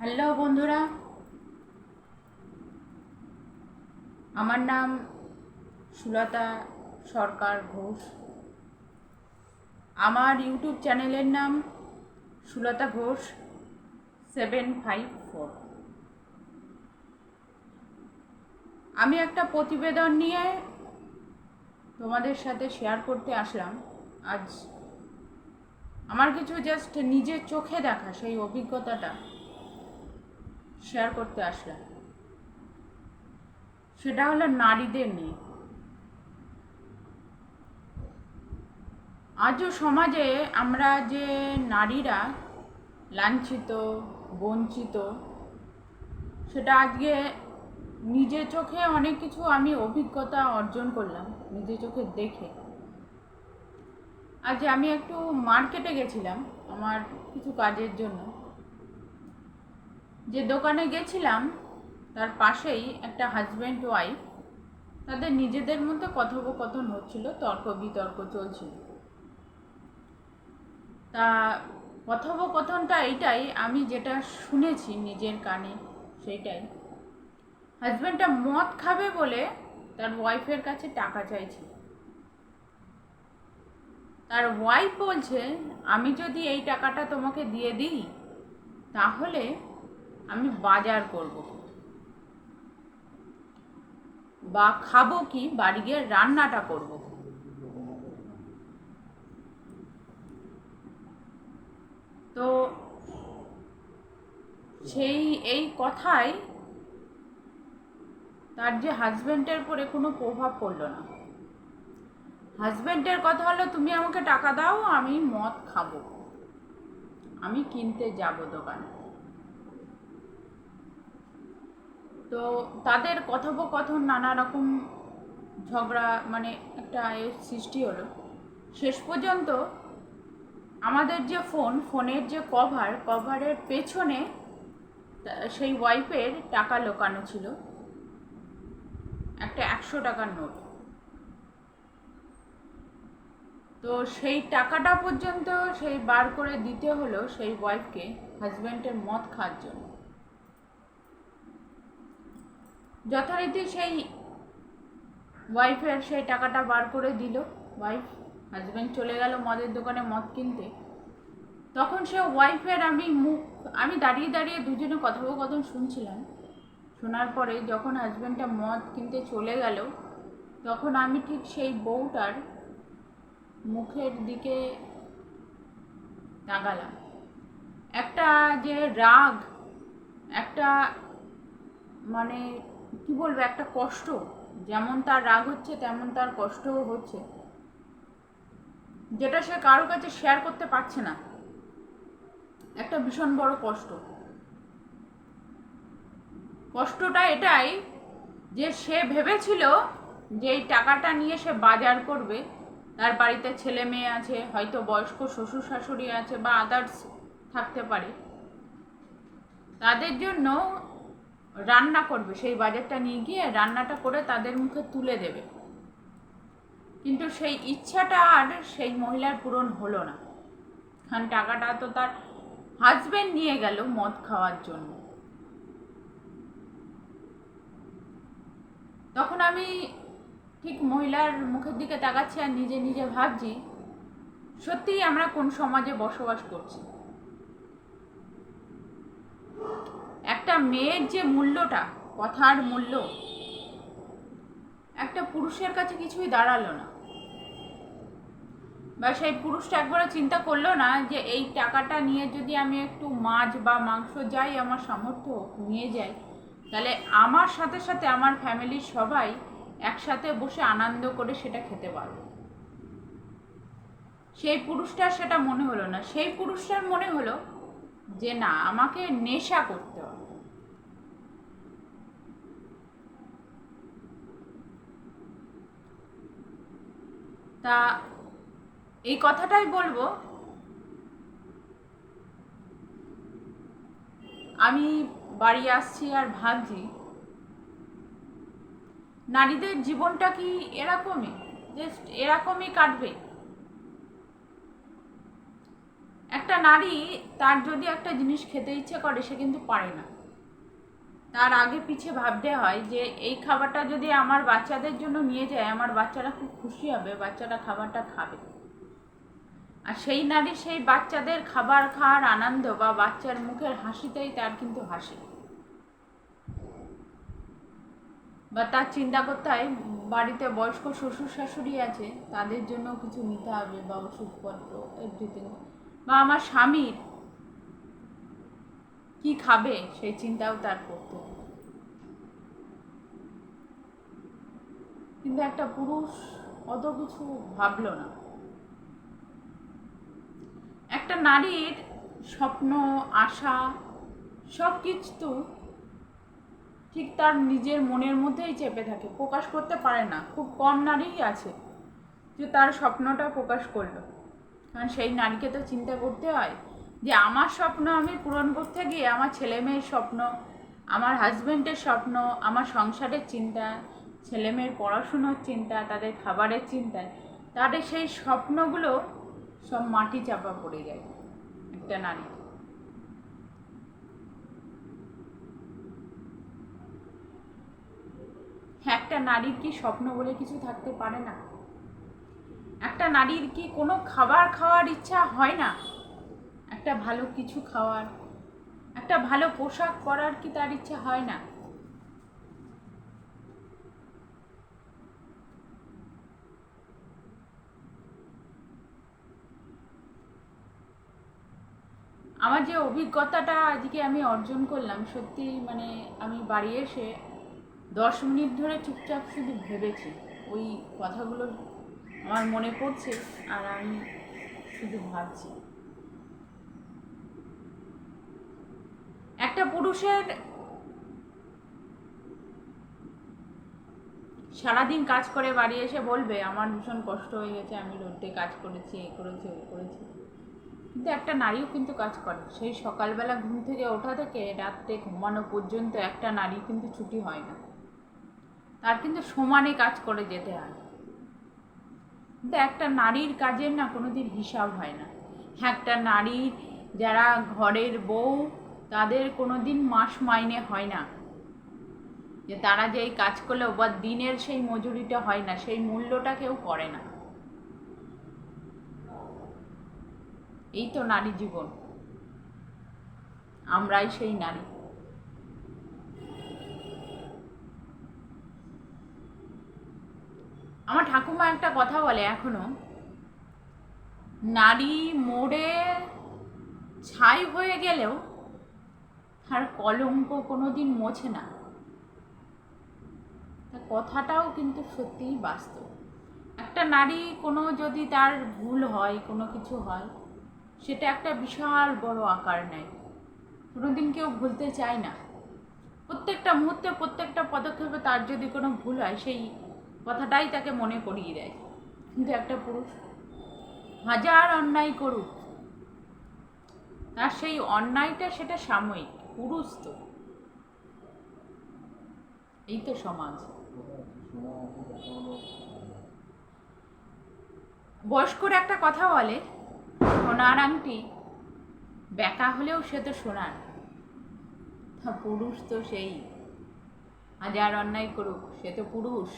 Hello বন্ধুরা। আমার নাম সুলতা সরকার ঘোষ। আমার ইউটিউব চ্যানেলের নাম Sulata Ghosh, seven five four. আমি একটা প্রতিবেদন নিয়ে তোমাদের সাথে শেয়ার করতে আসলাম। আজ আমার কিছু জাস্ট নিজের চোখে দেখা সেই অভিজ্ঞতাটা। শেয়ার করতে আসলাম সেটা হলো নারীদের নিয়ে। আজও সমাজে আমরা যে নারীরা লাঞ্ছিত, বঞ্চিত, সেটা আজকে নিজের চোখে অনেক কিছু আমি অভিজ্ঞতা অর্জন করলাম, নিজে চোখে দেখে। আজ আমি একটু মার্কেটে গেছিলাম আমার কিছু কাজের জন্য। যে দোকানে গেছিলাম, তার পাশেই একটা হাজব্যান্ড ওয়াইফ তাদের নিজেদের মধ্যে কথোপকথন হচ্ছিল, তর্ক বিতর্ক চলছিল। তা কথোপকথনটা এইটাই, আমি যেটা শুনেছি নিজের কানে, সেইটাই। হাজব্যান্ডটা মদ খাবে বলে তার ওয়াইফের কাছে টাকা চাইছে। তার ওয়াইফ বলছে, আমি যদি এই টাকাটা তোমাকে দিয়ে দিই, তাহলে আমি বাজার করব। বা খাব কি, বাড়ি গিয়ে রান্নাটা করব। তো সেই, এই কথাই তার যে হাজব্যান্ডের পরে কোনো প্রভাব পড়ল না। হাজব্যান্ডের কথা হলো, তুমি আমাকে টাকা দাও, আমি মদ খাব। আমি কিনতে যাব দোকানে। তো তাদের কথোপকথন নানা রকম ঝগড়া মানে একটা এর সৃষ্টি হলো। শেষ পর্যন্ত আমাদের যে ফোন, ফোনের যে কভার, কভারের পেছনে সেই ওয়াইফের টাকা লোকানো ছিল। একটা একশো টাকার নোট। তো সেই টাকাটা পর্যন্ত সেই বার করে দিতে হলো সেই ওয়াইফকে হাজব্যান্ডের মদ খাওয়ার জন্য। যথারীতি সেই ওয়াইফের সেই টাকাটা বার করে দিল। ওয়াইফ হাজব্যান্ড চলে গেল মদের দোকানে মদ কিনতে। তখন সে ওয়াইফের আমি মুখ, আমি দাঁড়িয়ে দাঁড়িয়ে দুজনে কথোপকথন শুনছিলাম। শোনার পরে যখন হাজব্যান্ডটা মদ কিনতে চলে গেল, তখন আমি ঠিক সেই বউটার মুখের দিকে তাকালাম। একটা যে রাগ, একটা মানে কি বলব, একটা কষ্ট। যেমন তার রাগ হচ্ছে, তেমন তার কষ্টও হচ্ছে। যেটা সে কারও কাছে শেয়ার করতে পারছে না। একটা ভীষণ বড় কষ্ট। কষ্টটা এটাই যে সে ভেবেছিল যে এই টাকাটা নিয়ে সে বাজার করবে। তার বাড়িতে ছেলে মেয়ে আছে, হয়তো বয়স্ক শ্বশুর শাশুড়ি আছে বা আদার্স থাকতে পারে। তাদের জন্য রান্না করবে, সেই বাজারটা নিয়ে গিয়ে রান্নাটা করে তাদের মুখে তুলে দেবে। কিন্তু সেই ইচ্ছাটা আর সেই মহিলার পূরণ হলো না। কারণ টাকাটা তো তার হাজবেন্ড নিয়ে গেল মদ খাওয়ার জন্য। তখন আমি ঠিক মহিলার মুখের দিকে তাকাচ্ছি আর নিজে নিজে ভাবছি, সত্যিই আমরা কোন সমাজে বসবাস করছি? একটা মেয়ের যে মূল্যটা, কথার মূল্য, একটা পুরুষের কাছে কিছুই দাঁড়াল না। বা সেই পুরুষটা একবারও চিন্তা করল না যে এই টাকাটা নিয়ে যদি আমি একটু মাছ বা মাংস যাই, আমার সামর্থ্য নিয়ে যাই তাহলে আমার সাথে সাথে আমার ফ্যামিলির সবাই একসাথে বসে আনন্দ করে সেটা খেতে পারবে। সেই পুরুষটার সেটা মনে হলো না। সেই পুরুষটার মনে হলো যে না, আমাকে নেশা করতে হবে। তা এই কথাটাই বলব। আমি বাড়ি আসছি আর ভাবছি, নারীদের জীবনটা কি এরকমই? জাস্ট এরকমই কাটবে। একটা নারী তার যদি একটা জিনিস খেতে ইচ্ছে করে, সে কিন্তু পারে না। তার আগে পিছে ভাবতে হয় যে এই খাবারটা যদি আমার বাচ্চাদের জন্য নিয়ে যায়, আমার বাচ্চারা খুব খুশি হবে, বাচ্চারা খাবারটা খাবে। আর সেই নারী সেই বাচ্চাদের খাবার খাওয়ার আনন্দ বা বাচ্চার মুখের হাসিতেই তার কিন্তু হাসি। বা তার চিন্তা করতে হয়, বাড়িতে বয়স্ক শ্বশুর শাশুড়ি আছে, তাদের জন্য কিছু নিতে হবে বা ওষুধপত্র এভরিথিং বা আমার স্বামীর কি খাবে? সেই চিন্তাও তার করতে। কিন্তু একটা পুরুষ অত কিছু ভাবলো না। একটা নারীর স্বপ্ন, আশা সব কিছু ঠিক তার নিজের মনের মধ্যেই চেপে থাকে, প্রকাশ করতে পারে না। খুব কম নারীই আছে যে তার স্বপ্নটা প্রকাশ করল। কারণ সেই নারীকে তো চিন্তা করতে হয়। যে আমার স্বপ্ন আমি পূরণ করতে গিয়ে আমার ছেলে মেয়ের স্বপ্ন, আমার হাজব্যান্ডের স্বপ্ন, আমার সংসারের চিন্তা ছেলে মেয়ের পড়াশুনোর চিন্তা, তাদের খাবারের চিন্তা, তাদের সেই স্বপ্নগুলো সব মাটি চাপা পড়ে যায় একটা নারী একটা নারীর কি স্বপ্ন বলে কিছু থাকতে পারে না? একটা নারীর কি কোনো খাবার খাওয়ার ইচ্ছা হয় না? একটা ভালো কিছু খাওয়ার, একটা ভালো পোশাক পরার কি তার ইচ্ছা হয় না? আমার যে অভিজ্ঞতাটা আজকে আমি অর্জন করলাম, সত্যি মানে আমি বাড়ি এসে দশ মিনিট ধরে চুপচাপ শুধু ভেবেছি। ওই কথাগুলো আমার মনে পড়ছে আর আমি শুধু ভাবছি একটা পুরুষের সারাদিন কাজ করে বাড়ি এসে বলবে, আমার ভীষণ কষ্ট হয়ে গেছে, আমি রোডে কাজ করেছি, এ করেছি, ও করেছি। কিন্তু একটা নারীও কিন্তু কাজ করে। সেই সকালবেলা ঘুম থেকে ওঠা থেকে রাত্রে ঘুমানো পর্যন্ত একটা নারী কিন্তু ছুটি হয় না। তার কিন্তু সমানে কাজ করে যেতে হয়। কিন্তু একটা নারীর কাজের না কোনোদিন হিসাব হয় না। একটা নারীর যারা ঘরের বউ তাদের কোনোদিন মাস মাইনে হয় না। যে তারা যে এই কাজ করলেও বা দিনের সেই মজুরিটা হয় না, সেই মূল্যটা কেউ করে না। এই তো নারী জীবন। আমরাই সেই নারী। আমার ঠাকুমা একটা কথা বলে এখনও। নারী মোড়ে ছাই হয়ে গেলেও তার কলঙ্ক কোনোদিন মোছে না। কথাটাও কিন্তু সত্যিই বাস্তব। একটা নারী কোনো যদি তার ভুল হয়, কোনো কিছু হয়, সেটা একটা বিশাল বড় আকার নেয়। কোনোদিন কেউ ভুলতে চায় না। প্রত্যেকটা মুহূর্তে প্রত্যেকটা পদক্ষেপে তার যদি কোনো ভুল হয়, সেই কথাটাই তাকে মনে করিয়ে দেয়। কিন্তু একটা পুরুষ হাজার অন্যায় করুক, তার সেই অন্যায়টা সেটা সাময়িক। পুরুষ তো। এই তো সমাজ। বয়স্কর একটা কথা বলে, সোনার আংটি, বেকা হলেও সে তো সোনার। পুরুষ তো সেই, হাজার অন্যায় করুক, সে তো পুরুষ।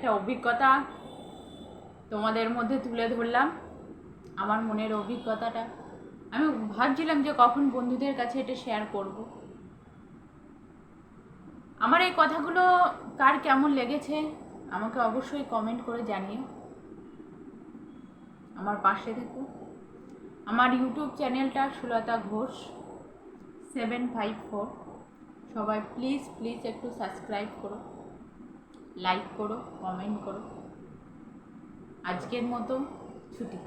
একটা অভিজ্ঞতা তোমাদের মধ্যে তুলে ধরলাম, আমার মনের অভিজ্ঞতাটা। আমি ভাবছিলাম যে কখন বন্ধুদের কাছে এটা শেয়ার করব। আমার এই কথাগুলো কার কেমন লেগেছে, আমাকে অবশ্যই কমেন্ট করে জানিও। আমার পাশে থেকো। আমার ইউটিউব চ্যানেলটা Sulata Ghosh seven five four সবাই প্লিজ প্লিজ একটু সাবস্ক্রাইব করো। লাইক করো কমেন্ট করো। আজকের মতো ছুটি।